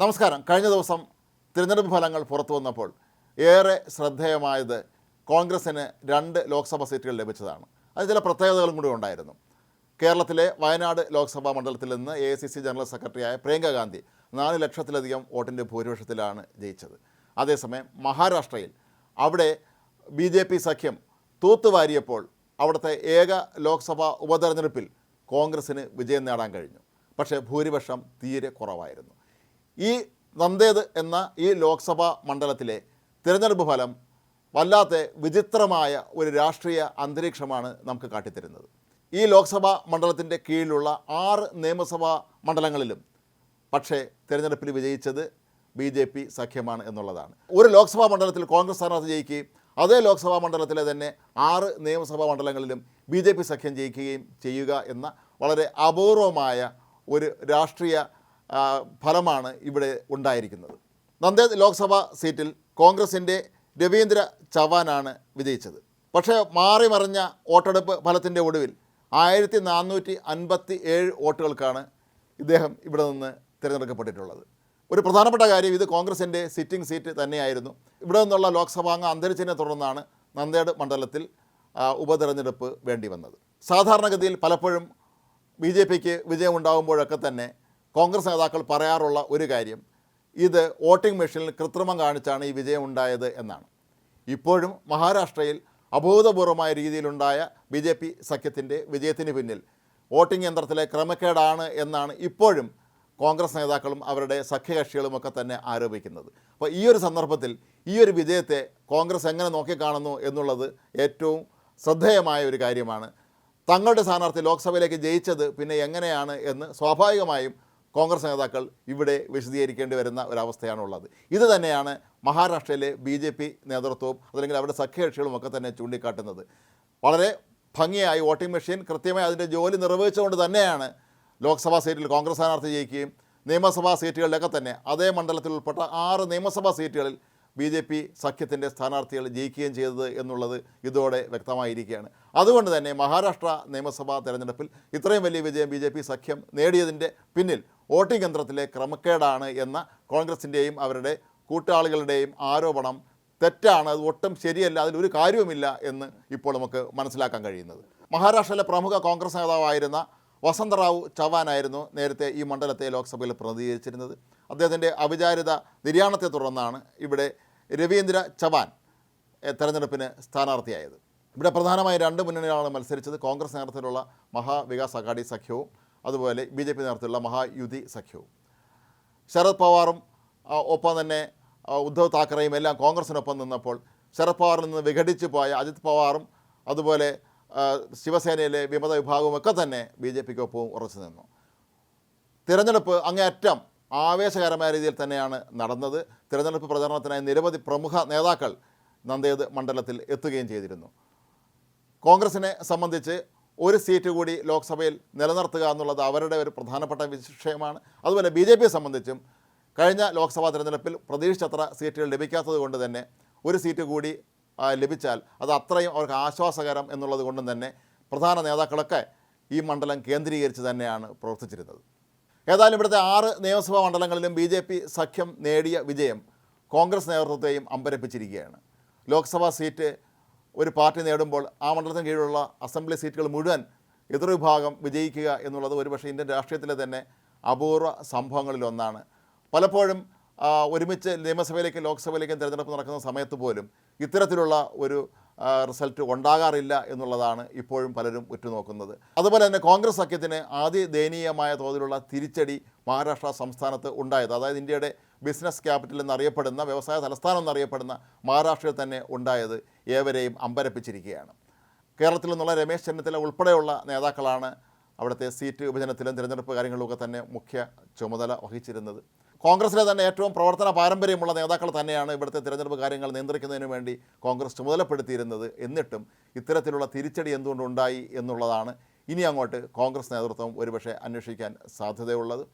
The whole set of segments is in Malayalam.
നമസ്കാരം. കഴിഞ്ഞ ദിവസം തിരഞ്ഞെടുപ്പ് ഫലങ്ങൾ പുറത്തു വന്നപ്പോൾ ഏറെ ശ്രദ്ധേയമായത് കോൺഗ്രസ്സിന് രണ്ട് ലോക്സഭാ സീറ്റുകൾ ലഭിച്ചതാണ്. അത് ചില പ്രത്യേകതകളും കൂടി ഉണ്ടായിരുന്നു. കേരളത്തിലെ വയനാട് ലോക്സഭാ മണ്ഡലത്തിൽ നിന്ന് എ ജനറൽ സെക്രട്ടറിയായ പ്രിയങ്ക ഗാന്ധി നാല് ലക്ഷത്തിലധികം വോട്ടിന്റെ ഭൂരിപക്ഷത്തിലാണ് ജയിച്ചത്. അതേസമയം മഹാരാഷ്ട്രയിൽ അവിടെ ബി ജെ പി സഖ്യം തൂത്തുവാരിയപ്പോൾ അവിടുത്തെ ഏക ലോക്സഭാ ഉപതെരഞ്ഞെടുപ്പിൽ കോൺഗ്രസ്സിന് വിജയം നേടാൻ കഴിഞ്ഞു. പക്ഷേ ഭൂരിപക്ഷം തീരെ കുറവായിരുന്നു. ഈ നന്ദേത് എന്ന ഈ ലോക്സഭാ മണ്ഡലത്തിലെ തിരഞ്ഞെടുപ്പ് ഫലം വല്ലാത്ത വിചിത്രമായ ഒരു രാഷ്ട്രീയ അന്തരീക്ഷമാണ് നമുക്ക് കാട്ടിത്തരുന്നത്. ഈ ലോക്സഭാ മണ്ഡലത്തിന്റെ കീഴിലുള്ള ആറ് നിയമസഭാ മണ്ഡലങ്ങളിലും പക്ഷേ തിരഞ്ഞെടുപ്പിൽ വിജയിച്ചത് ബി ജെ പി സഖ്യമാണ് എന്നുള്ളതാണ്. ഒരു ലോക്സഭാ മണ്ഡലത്തിൽ കോൺഗ്രസ് സ്ഥാനാർത്ഥി ജയിക്കുകയും അതേ ലോക്സഭാ മണ്ഡലത്തിലെ തന്നെ ആറ് നിയമസഭാ മണ്ഡലങ്ങളിലും ബി ജെ പി സഖ്യം ജയിക്കുകയും ചെയ്യുക എന്ന വളരെ അപൂർവമായ ഒരു രാഷ്ട്രീയ ഫലമാണ് ഇവിടെ ഉണ്ടായിരിക്കുന്നത്. നന്ദേദ് ലോക്സഭാ സീറ്റിൽ കോൺഗ്രസിന്റെ രവീന്ദ്ര ചവാനാണ് വിജയിച്ചത്. പക്ഷേ മാറി മറിഞ്ഞ വോട്ടെടുപ്പ് ഫലത്തിന്റെ ഒടുവിൽ ആയിരത്തി നാനൂറ്റി അൻപത്തി ഏഴ് വോട്ടുകൾക്കാണ് ഇദ്ദേഹം ഇവിടെ നിന്ന് തിരഞ്ഞെടുക്കപ്പെട്ടിട്ടുള്ളത്. ഒരു പ്രധാനപ്പെട്ട കാര്യം ഇത് കോൺഗ്രസിന്റെ സിറ്റിംഗ് സീറ്റ് തന്നെയായിരുന്നു. ഇവിടെ നിന്നുള്ള ലോക്സഭാംഗ അന്തരിച്ചതിനെ തുടർന്നാണ് നന്ദേഡ് മണ്ഡലത്തിൽ ഉപതെരഞ്ഞെടുപ്പ് വേണ്ടി വന്നത് സാധാരണഗതിയിൽ പലപ്പോഴും ബി ജെ പിക്ക് വിജയമുണ്ടാകുമ്പോഴൊക്കെ തന്നെ കോൺഗ്രസ് നേതാക്കൾ പറയാറുള്ള ഒരു കാര്യം ഇത് വോട്ടിംഗ് മെഷീനിൽ കൃത്രിമം കാണിച്ചാണ് ഈ വിജയം ഉണ്ടായത് എന്നാണ്. ഇപ്പോഴും മഹാരാഷ്ട്രയിൽ അഭൂതപൂർവമായ രീതിയിലുണ്ടായ ബി ജെ പി സഖ്യത്തിന്റെ വിജയത്തിന് പിന്നിൽ വോട്ടിംഗ് യന്ത്രത്തിലെ ക്രമക്കേടാണ് എന്നാണ് ഇപ്പോഴും കോൺഗ്രസ് നേതാക്കളും അവരുടെ സഖ്യകക്ഷികളുമൊക്കെ തന്നെ ആരോപിക്കുന്നത്. അപ്പോൾ ഈ ഒരു സന്ദർഭത്തിൽ ഈ ഒരു വിജയത്തെ കോൺഗ്രസ് എങ്ങനെ നോക്കിക്കാണുന്നു എന്നുള്ളത് ഏറ്റവും ശ്രദ്ധേയമായ ഒരു കാര്യമാണ്. തങ്ങളുടെ സ്ഥാനാർത്ഥി ലോക്സഭയിലേക്ക് ജയിച്ചത് പിന്നെ എങ്ങനെയാണ് എന്ന് സ്വാഭാവികമായും കോൺഗ്രസ് നേതാക്കൾ ഇവിടെ വിശദീകരിക്കേണ്ടി വരുന്ന ഒരവസ്ഥയാണുള്ളത്. ഇത് തന്നെയാണ് മഹാരാഷ്ട്രയിലെ ബി ജെ പി നേതൃത്വവും അതല്ലെങ്കിൽ അവരുടെ സഖ്യകക്ഷികളും ഒക്കെ തന്നെ ചൂണ്ടിക്കാട്ടുന്നത്. വളരെ ഭംഗിയായി വോട്ടിംഗ് മെഷീൻ കൃത്യമായി അതിന്റെ ജോലി നിർവഹിച്ചുകൊണ്ട് തന്നെയാണ് ലോക്സഭാ സീറ്റിൽ കോൺഗ്രസ് സ്ഥാനാർത്ഥി ജയിക്കുകയും നിയമസഭാ സീറ്റുകളിലൊക്കെ തന്നെ അതേ മണ്ഡലത്തിൽ ഉൾപ്പെട്ട ആറ് നിയമസഭാ സീറ്റുകളിൽ ബി ജെ പി സഖ്യത്തിന്റെ സ്ഥാനാർത്ഥികൾ ജയിക്കുകയും ചെയ്തത് എന്നുള്ളത് ഇതോടെ വ്യക്തമായിരിക്കുകയാണ്. അതുകൊണ്ട് തന്നെ മഹാരാഷ്ട്ര നിയമസഭാ തെരഞ്ഞെടുപ്പിൽ ഇത്രയും വലിയ വിജയം ബി ജെ പി സഖ്യം നേടിയതിന്റെ പിന്നിൽ വോട്ടിംഗ് യന്ത്രത്തിലെ ക്രമക്കേടാണ് എന്ന കോൺഗ്രസിന്റെയും അവരുടെ കൂട്ടാളികളുടെയും ആരോപണം തെറ്റാണ് അത് ഒട്ടും ശരിയല്ല അതിലൊരു കാര്യവുമില്ല എന്ന് ഇപ്പോൾ നമുക്ക് മനസ്സിലാക്കാൻ കഴിയുന്നത്. മഹാരാഷ്ട്രയിലെ പ്രമുഖ കോൺഗ്രസ് നേതാവായിരുന്ന വസന്തറാവു ചവാനായിരുന്നു നേരത്തെ ഈ മണ്ഡലത്തെ ലോക്സഭയിൽ പ്രതിനിധീകരിച്ചിരുന്നത്. അദ്ദേഹത്തിന്റെ അവിചാരിത നിര്യാണത്തെ തുടർന്നാണ് ഇവിടെ രവീന്ദ്ര ചവാൻ തെരഞ്ഞെടുപ്പിന് സ്ഥാനാർത്ഥിയായത്. ഇവിടെ പ്രധാനമായി രണ്ട് മുന്നണികളാണ് മത്സരിച്ചത്. കോൺഗ്രസ് നേതൃത്വത്തിലുള്ള മഹാവികാസ് അഘാടി സഖ്യവും അതുപോലെ ബി ജെ പി നേതൃത്വത്തിലുള്ള മഹായുതി സഖ്യവും. ശരത് പവാറും ഒപ്പം തന്നെ ഉദ്ധവ് താക്കറെയും എല്ലാം കോൺഗ്രസിനൊപ്പം നിന്നപ്പോൾ ശരത് പവാറിൽ നിന്ന് വിഘടിച്ചു പോയ അജിത് പവാറും അതുപോലെ ശിവസേനയിലെ വിമത വിഭാഗവും ഒക്കെ തന്നെ ബി ജെ പിക്കൊപ്പവും ഉറച്ചു നിന്നു. തിരഞ്ഞെടുപ്പ് അങ്ങേയറ്റം ആവേശകരമായ രീതിയിൽ തന്നെയാണ് നടന്നത്. തിരഞ്ഞെടുപ്പ് പ്രചരണത്തിനായി നിരവധി പ്രമുഖ നേതാക്കൾ നന്ദേത് മണ്ഡലത്തിൽ എത്തുകയും ചെയ്തിരുന്നു. കോൺഗ്രസിനെ സംബന്ധിച്ച് ഒരു സീറ്റ് കൂടി ലോക്സഭയിൽ നിലനിർത്തുക എന്നുള്ളത് അവരുടെ ഒരു പ്രധാനപ്പെട്ട വിഷയമാണ്. അതുപോലെ ബി ജെ പിയെ സംബന്ധിച്ചും കഴിഞ്ഞ ലോക്സഭാ തിരഞ്ഞെടുപ്പിൽ പ്രതീക്ഷിച്ചത്ര സീറ്റുകൾ ലഭിക്കാത്തത് കൊണ്ട് തന്നെ ഒരു സീറ്റ് കൂടി ലഭിച്ചാൽ അത് അത്രയും അവർക്ക് ആശ്വാസകരം എന്നുള്ളത് കൊണ്ടും തന്നെ പ്രധാന നേതാക്കളൊക്കെ ഈ മണ്ഡലം കേന്ദ്രീകരിച്ച് തന്നെയാണ് പ്രവർത്തിച്ചിരുന്നത്. ഏതായാലും ഇവിടുത്തെ ആറ് നിയമസഭാ മണ്ഡലങ്ങളിലും ബി ജെ പി സഖ്യം നേടിയ വിജയം കോൺഗ്രസ് നേതൃത്വത്തെയും അമ്പരപ്പിച്ചിരിക്കുകയാണ്. ലോക്സഭാ സീറ്റ് ഒരു പാർട്ടി നേടുമ്പോൾ ആ മണ്ഡലത്തിന് കീഴിലുള്ള അസംബ്ലി സീറ്റുകൾ മുഴുവൻ എതിർവിഭാഗം വിജയിക്കുക എന്നുള്ളത് ഒരുപക്ഷെ ഇന്ത്യൻ രാഷ്ട്രീയത്തിലെ തന്നെ അപൂർവ സംഭവങ്ങളിലൊന്നാണ്. പലപ്പോഴും ഒരുമിച്ച് നിയമസഭയിലേക്കും ലോക്സഭയിലേക്കും തിരഞ്ഞെടുപ്പ് നടക്കുന്ന സമയത്ത് പോലും ഇത്തരത്തിലുള്ള ഒരു റിസൾട്ട് ഉണ്ടാകാറില്ല എന്നുള്ളതാണ് ഇപ്പോഴും പലരും ഉറ്റുനോക്കുന്നത്. അതുപോലെ തന്നെ കോൺഗ്രസ് സഖ്യത്തിന് ആദ്യ ദയനീയമായ തോതിലുള്ള തിരിച്ചടി മഹാരാഷ്ട്ര സംസ്ഥാനത്ത് ഉണ്ടായത് അതായത് ഇന്ത്യയുടെ ബിസിനസ് ക്യാപിറ്റൽ എന്നറിയപ്പെടുന്ന വ്യവസായ തലസ്ഥാനം എന്നറിയപ്പെടുന്ന മഹാരാഷ്ട്രയിൽ തന്നെ ഉണ്ടായത് ഏവരെയും അമ്പരപ്പിച്ചിരിക്കുകയാണ്. കേരളത്തിൽ നിന്നുള്ള രമേശ് ചെന്നിത്തല ഉൾപ്പെടെയുള്ള നേതാക്കളാണ് അവിടുത്തെ സീറ്റ് വിഭജനത്തിലും തിരഞ്ഞെടുപ്പ് കാര്യങ്ങളിലുമൊക്കെ തന്നെ മുഖ്യ ചുമതല വഹിച്ചിരുന്നത്. കോൺഗ്രസിലെ തന്നെ ഏറ്റവും പ്രവർത്തന പാരമ്പര്യമുള്ള നേതാക്കൾ തന്നെയാണ് ഇവിടുത്തെ തിരഞ്ഞെടുപ്പ് കാര്യങ്ങൾ നിയന്ത്രിക്കുന്നതിന് വേണ്ടി കോൺഗ്രസ് ചുമതലപ്പെടുത്തിയിരുന്നത്. എന്നിട്ടും ഇത്തരത്തിലുള്ള തിരിച്ചടി എന്തുകൊണ്ടുണ്ടായി എന്നുള്ളതാണ് ഇനി അങ്ങോട്ട് കോൺഗ്രസ് നേതൃത്വം ഒരുപക്ഷെ അന്വേഷിക്കാൻ സാധ്യതയുള്ളത്.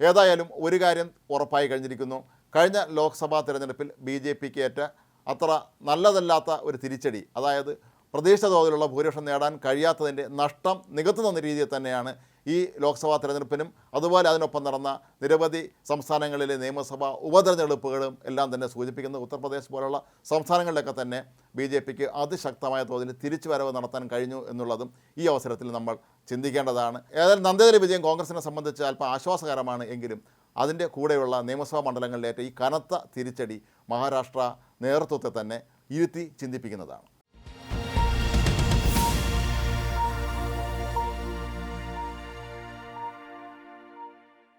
ഏതായാലും ഒരു കാര്യം ഉറപ്പായി കഴിഞ്ഞിരിക്കുന്നു. കഴിഞ്ഞ ലോക്സഭാ തിരഞ്ഞെടുപ്പിൽ ബി ജെ പിക്ക് ഏറ്റ അത്ര നല്ലതല്ലാത്ത ഒരു തിരിച്ചടി അതായത് പ്രതീക്ഷിത തോതിലുള്ള ഭൂരിപക്ഷം നേടാൻ കഴിയാത്തതിന്റെ നഷ്ടം നികത്തുന്ന രീതിയിൽ തന്നെയാണ് ഈ ലോക്സഭാ തെരഞ്ഞെടുപ്പിനും അതുപോലെ അതിനൊപ്പം നടന്ന നിരവധി സംസ്ഥാനങ്ങളിലെ നിയമസഭാ ഉപതെരഞ്ഞെടുപ്പുകളും എല്ലാം തന്നെ സൂചിപ്പിക്കുന്നത് ഉത്തർപ്രദേശ് പോലുള്ള സംസ്ഥാനങ്ങളിലൊക്കെ തന്നെ ബി ജെ പിക്ക് അതിശക്തമായ തോതിൽ തിരിച്ചുവരവ് നടത്താൻ കഴിഞ്ഞു എന്നുള്ളതും ഈ അവസരത്തിൽ നമ്മൾ ചിന്തിക്കേണ്ടതാണ്. ഏതായാലും നന്ദേതര വിജയം കോൺഗ്രസിനെ സംബന്ധിച്ച് അല്പം ആശ്വാസകരമാണ് എങ്കിലും അതിന്റെ കൂടെയുള്ള നിയമസഭാ മണ്ഡലങ്ങളിലേറ്റ ഈ കനത്ത തിരിച്ചടി മഹാരാഷ്ട്ര നേതൃത്വത്തെ തന്നെ ഇരുത്തി ചിന്തിപ്പിക്കുന്നതാണ്.